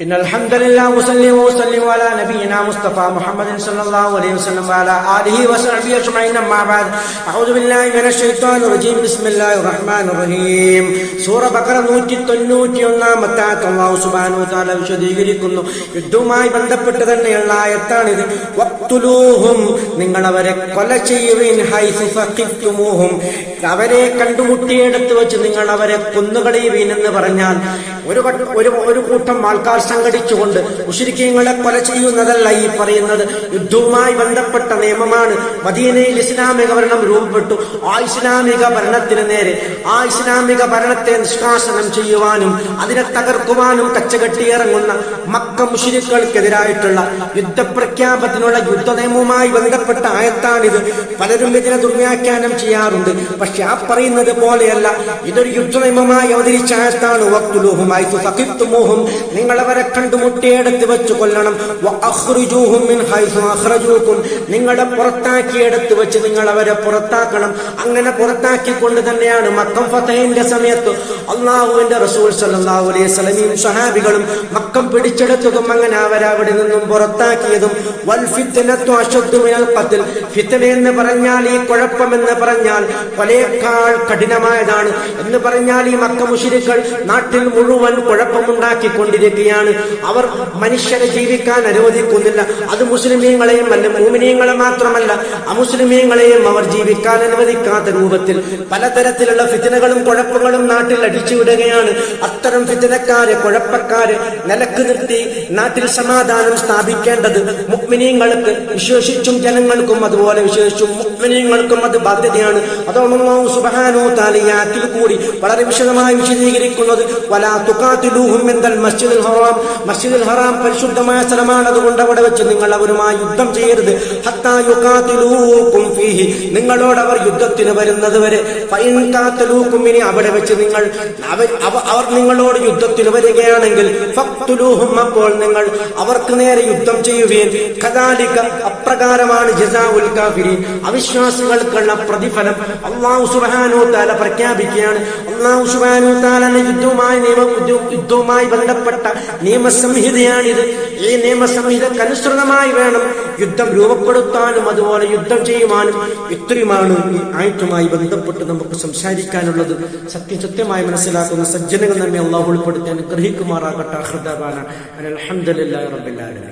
إن الحمد لله وسلم وسلم على نبينا مصطفى محمد صلى الله عليه وسلم وعلى آله وصحبه أجمعين أما بعد أعوذ بالله من الشيطان الرجيم بسم الله الرحمن الرحيم സൂറ ബക്കറ നൂറ്റി തൊണ്ണൂറ്റി ഒന്നാമത്തെ അള്ളാഹു സുബാനു താല വിശദീകരിക്കുന്നു യുദ്ധവുമായി ബന്ധപ്പെട്ട് തന്നെയുള്ള ആയത്താണിത് വക്തുലൂഹും നിങ്ങൾ അവരെ കൊല ചെയ്യുവിൻ ഹൈസു ഫഖിഫ്തുമൂഹും അവരെ കണ്ടുമുട്ടിയെടുത്ത് വെച്ച് നിങ്ങൾ അവരെ കൊന്നുകളയുവീൻ എന്ന് പറഞ്ഞാൽ ഒരു വട്ട- ഒരു ഒരു കൂട്ടം ആൾക്കാർ സംഘടിച്ചുകൊണ്ട് മുഷരിക്കങ്ങളെ കൊല ചെയ്യുന്നതല്ല ഈ പറയുന്നത്. യുദ്ധവുമായി ബന്ധപ്പെട്ട നിയമമാണ്. മദീനയിൽ ഇസ്ലാമിക ഭരണം രൂപപ്പെട്ടു. ആ ഇസ്ലാമിക ഭരണത്തിന് നേരെ ആ ഇസ്ലാമിക ഭരണത്തെ നിഷ്കാസനം ചെയ്യുവാനും അതിനെ തകർക്കുവാനും കച്ചകെട്ടിയിറങ്ങുന്ന മക്ക മുഷിരിക്കൾക്കെതിരായിട്ടുള്ള യുദ്ധപ്രഖ്യാപനത്തിനുള്ള യുദ്ധ നിയമവുമായി ബന്ധപ്പെട്ട ആയത്താണിത്. പലരും ഇതിനെ ദുർവ്യാഖ്യാനം ചെയ്യാറുണ്ട്. പക്ഷെ ആ പറയുന്നത് പോലെയല്ല. ഇതൊരു യുദ്ധനിയമമായി അവതരിച്ച ആയത്താണ്. വക്തുലൂഹുമായി സഖിഫ്തുമൂഹും നിങ്ങൾ അവരെ കണ്ടുമുട്ടിയെടുത്ത് വെച്ച് കൊല്ലണം. നിങ്ങൾ നിങ്ങളെ പുറത്താക്കിയെടുത്ത് വെച്ച് നിങ്ങൾ അവരെ പുറത്താക്കണം. അങ്ങനെ പുറത്താക്കി പുറത്താക്കിക്കൊണ്ട് തന്നെയാണ് മക്കം ഫതഹിന്റെ സമയത്ത് അള്ളാഹുവിന്റെ റസൂൽ സല്ലല്ലാഹു അലൈഹി സഹാബികളും മക്കം പിടിച്ചെടുത്തതും അങ്ങനെ അവരവിടെ നിന്നും പുറത്താക്കിയതും വൽ ഫിത്ന എന്ന് പറഞ്ഞാൽ ഈ കുഴപ്പം എന്ന് പറഞ്ഞാൽ കൊലയേക്കാൾ കഠിനമായതാണ്. എന്ന് പറഞ്ഞാൽ ഈ മക്ക മുഷിരുക്കൾ നാട്ടിൽ മുഴുവൻ കുഴപ്പമുണ്ടാക്കിക്കൊണ്ടിരിക്കുകയാണ്. അവർ മനുഷ്യരെ ജീവിക്കാൻ അനുവദിക്കുന്നില്ല. അത് മുസ്ലിമീങ്ങളെയും അല്ല മൂമിനീങ്ങളെ മാത്രമല്ല അമുസ്ലിമീങ്ങളെയും അവർ ജീവിക്കാൻ അനുവദിക്കാത്ത രൂപത്തിൽ പലതരത്തിലുള്ള ഫിത്തിനകളും കുഴപ്പങ്ങളും നാട്ടിൽ അടിച്ചുവിടുകയാണ്. അത്തരം ഫിത്തിനക്കാരെ കുഴപ്പക്കാരെ നിലയ്ക്ക് നിർത്തി നാട്ടിൽ സമാധാനം സ്ഥാപിക്കേണ്ടത് മുക്മിനീങ്ങൾക്ക് വിശേഷിച്ചും ജനങ്ങൾക്കും അതുപോലെ വിശേഷിച്ചും മുക്മിനീങ്ങൾക്കും അത് ബാധ്യതയാണ്. അതോ സുബാനോ താലിയാത്തിൽ കൂടി വളരെ വിശദമായി വിശദീകരിക്കുന്നത് വലാ മസ്ജിദുൽ ഹറാം. മസ്ജിദുൽ ഹറാം പരിശുദ്ധമായ സ്ഥലമാണ് അതുകൊണ്ട് അവിടെ വെച്ച് നിങ്ങൾ അവരുമായി യുദ്ധം ചെയ്യരുത്. ഹത്താ യുകാത്തിലൂക്കും ഫീഹി. നിങ്ങളോട് അവർ യുദ്ധത്തിന് വരുന്നത് വരെ ഫൈൻ കാത്തലൂക്കും ഇനി അവിടെ വെച്ച് നിങ്ങൾ അവർ നിങ്ങളോട് യുദ്ധത്തിന് വരികയാണെങ്കിൽ അപ്പോൾ നിങ്ങൾ അവർക്ക് നേരെ യുദ്ധം ചെയ്യുകയും കദാലിക അപ്രകാരമാണ് ജസാഉൽ കാഫിരീൻ. അവിശ്വാസികൾക്കുള്ള പ്രതിഫലം അള്ളാഹു സുബാനു താല പ്രഖ്യാപിക്കുകയാണ്. അള്ളാഹു സുബാനു തആല യുദ്ധവുമായി നിയമ യുദ്ധ- യുദ്ധവുമായി ബന്ധപ്പെട്ട നിയമസംഹിതയാണിത്. ഈ നിയമസംഹിതക്കനുസൃതമായി വേണം യുദ്ധം രൂപപ്പെടുത്താനും അതുപോലെ യുദ്ധം ചെയ്യുവാനും. ഇത്രയുമാണ് ഈ ആയത്തുമായി ബന്ധപ്പെട്ട് നമുക്ക് സംസാരിക്കാനുള്ളത്. സത്യം സത്യമായി മനസ്സിലാക്കുന്ന സജ്ജനങ്ങൾ നമ്മെ അള്ളാഹു ഉൾപ്പെടുത്തി അനുഗ്രഹിക്കുമാറാകട്ടെ ഹൃദാബാന അലഹമുല്ലാ